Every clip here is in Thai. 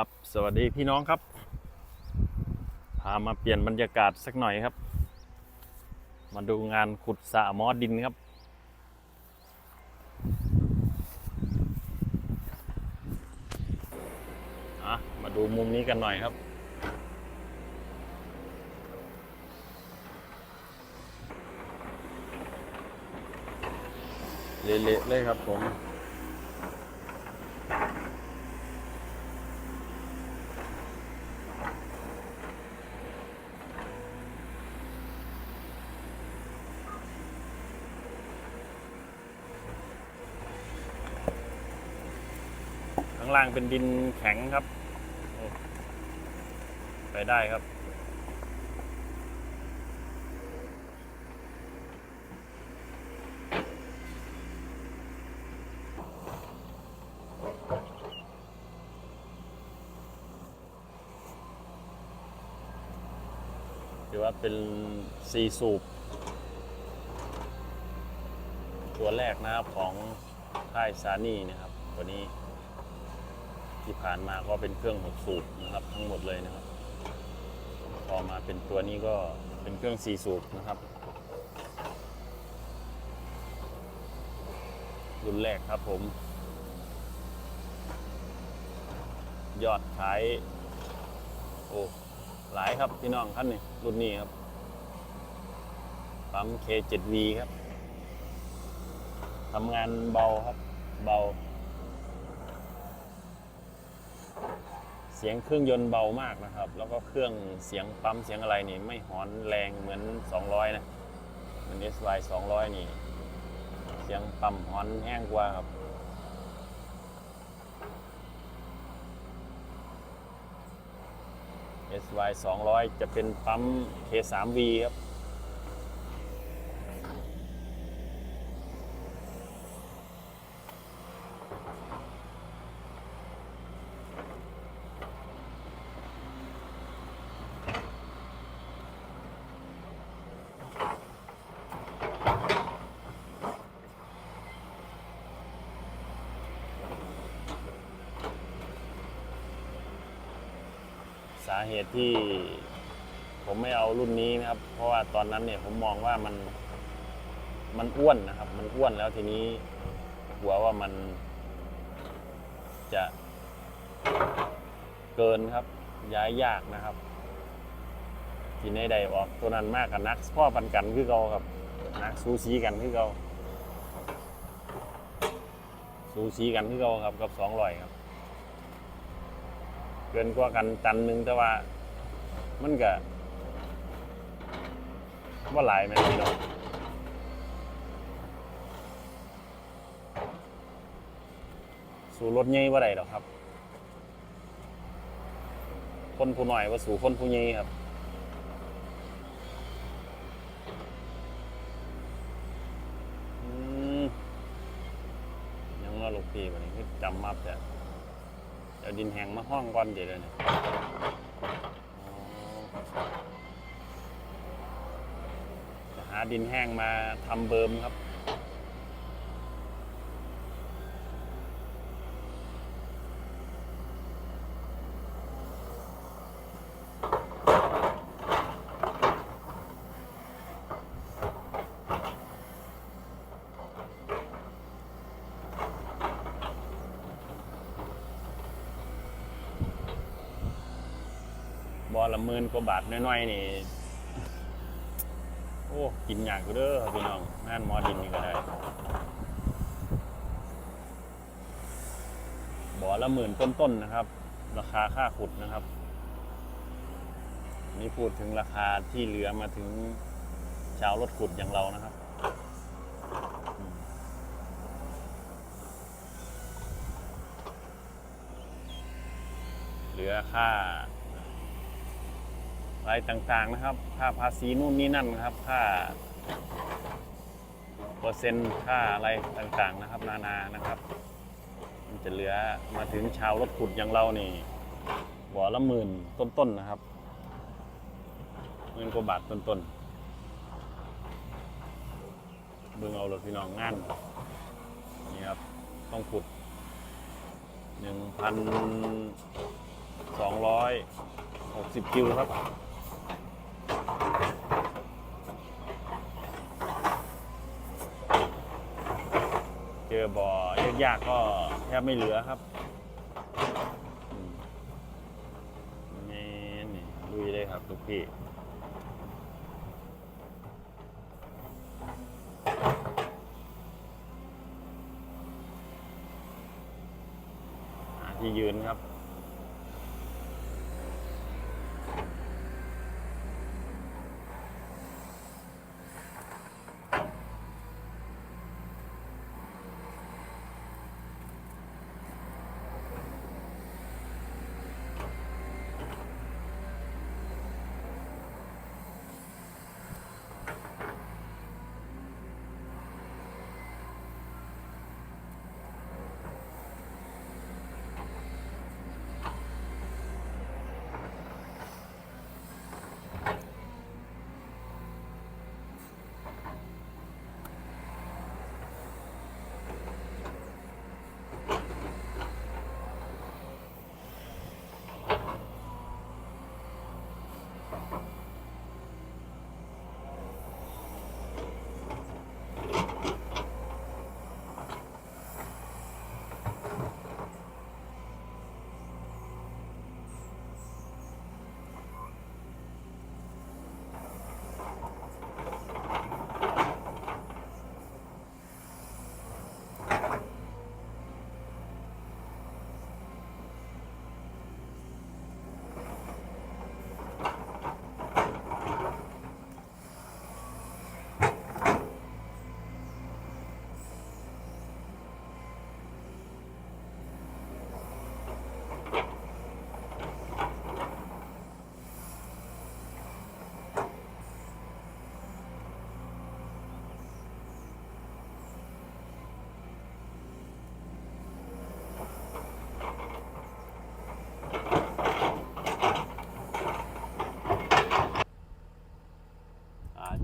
ครับสวัสดีพี่น้องครับ พามาเปลี่ยนบรรยากาศสักหน่อยครับ มาดูงานขุดสระมอดินครับอะมาดูมุมนี้กันหน่อยครับ เละๆเลยครับผม ข้างล่าง เป็นดินแข็งครับไปได้ครับ ถือว่าเป็นซีสูบ ตัวแรกนะครับของค่ายซานี่นะครับ ตัวนี้ ที่ผ่านมาก็เป็นเครื่องหกสูบนะครับทั้งหมดเลยนะครับ พอมาเป็นตัวนี้ก็เป็นเครื่องสี่สูบนะครับรุ่นแรกครับผม ยอดขายโอ้หลายครับพี่น้องท่านนี่รุ่นนี้ครับปั๊ม K7V ครับทำงานเบาครับ เบา เสียงเครื่องยนต์เบามากนะครับ แล้วก็เครื่องเสียงปั๊มเสียงอะไรนี่ไม่หอนแรงเหมือน 200 นะเหมือน SY 200 นี่ เสียงปั๊มหอนแห้งกว่าครับ SY 200จะเป็นปั๊ม K3V ครับ สาเหตุที่ผมไม่เอารุ่นนี้นะครับ เพราะว่าตอนนั้นเนี่ยผมมองว่ามันมันอ้วนนะครับ มันอ้วนแล้วทีนี้กลัวว่ามันจะเกินครับ ย้ายยากนะครับ ทีนี้ใดออกตัวนั้นมากกับนักพ่อปันกันคือเขาครับนักซูซีกันคือเขาซูซีกันคือเขาครับกับสองรอยครับ กินกว่ากันตันหนึ่งแต่ว่า มันก็ว่าหลายแม่นพี่น้องสู่รถใหญ่ว่าใดหรอกครับ คนผู้หน่อยว่าสู่คนผู้ใหญ่ครับอืมยังว่าลูกพี่วันนี้คือจำมับแต่ ดินแห้งมาห้องก่อนเดี๋ยวเลยวนี้จะหาดินแห้งมาทำเบิร์มครับ ละหมื่นกว่าบาทน้อยๆนี่ โอ้กินยากอยู่เด้อพี่น้องงานหมอดินนี่ก็ได้บ่อละหมื่นต้นๆนะครับ ราคาค่าขุดนะครับ นี่พูดถึงราคาที่เหลือมาถึงชาวรถขุดอย่างเรานะครับเหลือค่า อะไรต่างๆนะครับ ค่าภาษีนู่นนี่นั่นนะครับ ค่าเปอร์เซ็นต์ค่าอะไรต่างๆนะครับ นานานะครับมันจะเหลือมาถึงชาวรถขุดอย่างเรานี่บ่อละหมื่นต้นๆนะครับหมื่นกว่าบาทต้นๆเบิ่งเอาเลยพี่น้องงานนี่ครับต้องขุดหนึ่งพัน260คิวครับเจอบ่ บ่อยากๆก็แทบไม่เหลือครับนี่นี่ลุยเลยครับทุกพี่ที่ยืนครับ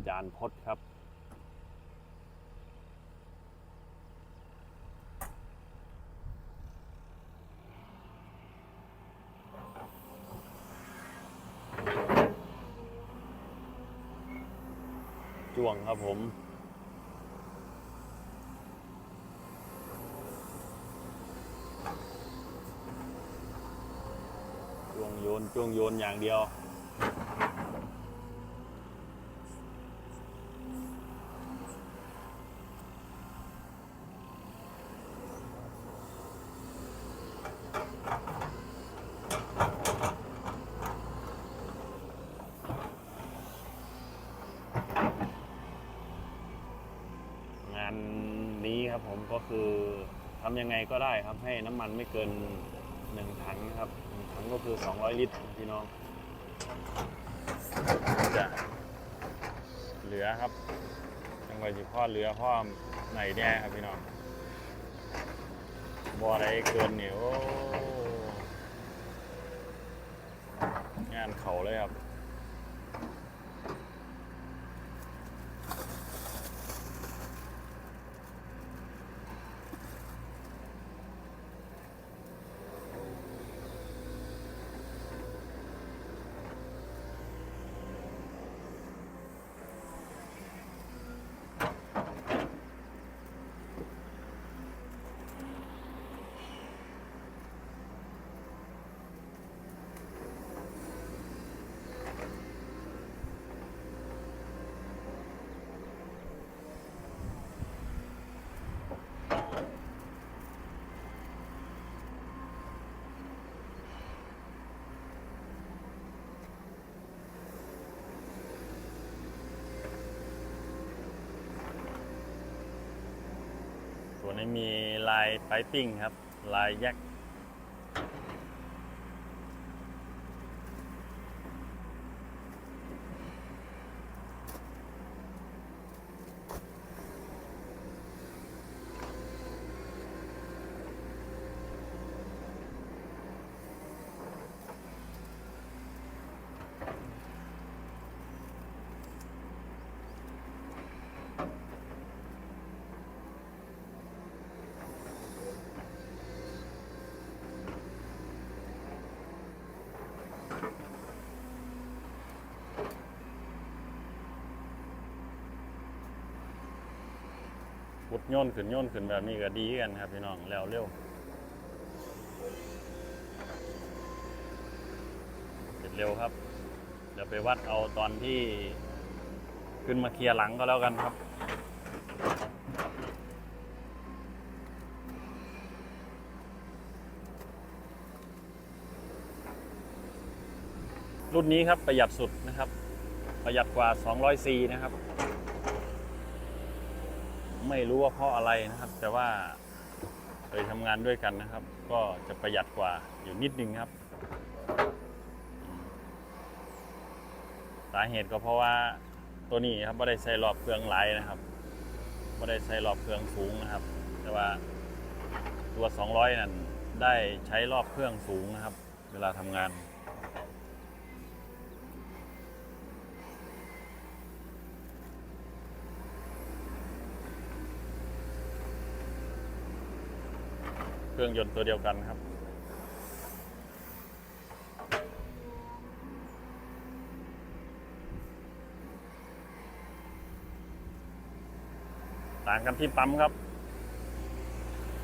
จารย์พจน์ครับ จ้วงครับผมจ้วงโยนจ้วงโยนอย่างเดียวานนี้ครับผมก็คือทำยังไงก็ได้ครับ ให้น้ำมันไม่เกินหนึ่งถังครับหนึ่งถังก็คือ 200 ลิตรพี่น้อง จะเหลือครับจังหวะที่พ่อเหลือพ่อไหนแน่ครับพี่น้องบ่ออะไรเกินเนี่ยโอ้งานเขาเลยครับ ในมีลายไฟติ้งครับ ลายแยก โย่นขึ้นโย่นขึ้นแบบนี้ก็ดีกันครับพี่น้องแล้วเร็วเสร็จเร็วครับเดี๋ยวไปวัดเอาตอนที่ขึ้นมาเคลียร์หลังก็แล้วกันครับรุ่นนี้ครับประหยัดสุดนะครับ ประหยัดกว่า 200ซีนะครับ ไม่รู้ว่าเพราะอะไรนะครับ แต่ว่าเคยทำงานด้วยกันนะครับ ก็จะประหยัดกว่าอยู่นิดนึงครับ สาเหตุก็เพราะว่าตัวนี้ครับไม่ได้ใช้รอบเครื่องไหลนะครับไม่ได้ใช้รอบเครื่องสูงนะครับ แต่ว่าตัว 200 นั่นได้ใช้รอบเครื่องสูงนะครับ เวลาทำงาน รื่องยนต์ตัวเดียวกันครับ ต่างกันที่ปั๊มครับ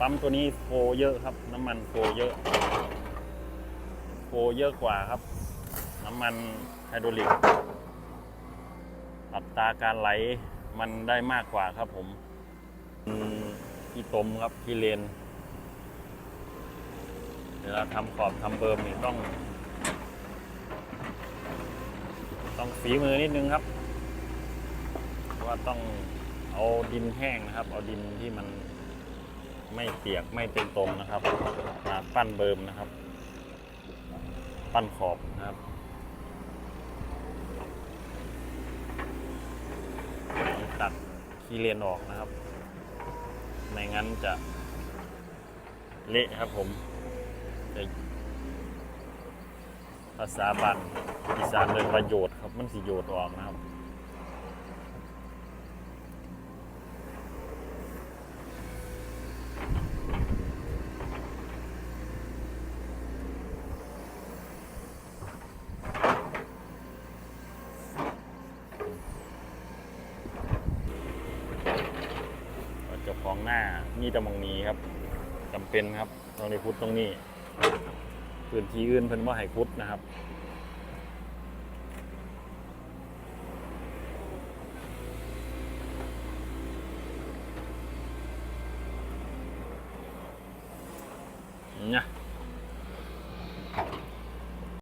ปั๊มตัวนี้โฟเยอะครับ น้ำมันโฟเยอะโฟเยอะกว่าครับ น้ำมันไฮดรอลิกอัตราการไหลมันได้มากกว่าครับผมที่ตมครับที่เลน วลาทำขอบทำเบิร์มนี่ต้อง ต้องฝีมือนิดนึงครับว่าต้องเอาดินแห้งนะครับ เอาดินที่มันไม่เปียกไม่เป็นตมนะครับมาปั้นเบิร์มนะครับ ปั้นขอบนะครับตัดคีเลนออกนะครับ ไม่งั้นจะเละครับผม จะภาษาบันอีสานเรียกว่าโยดครับ มันสิโยดออกนะครับเจ้าของหน้านี่ตะมองนี้ครับจำเป็นครับตรงนี้พุดตรงนี้ พื้นที่อื่นเพิ่นว่าให้พุดนะครับ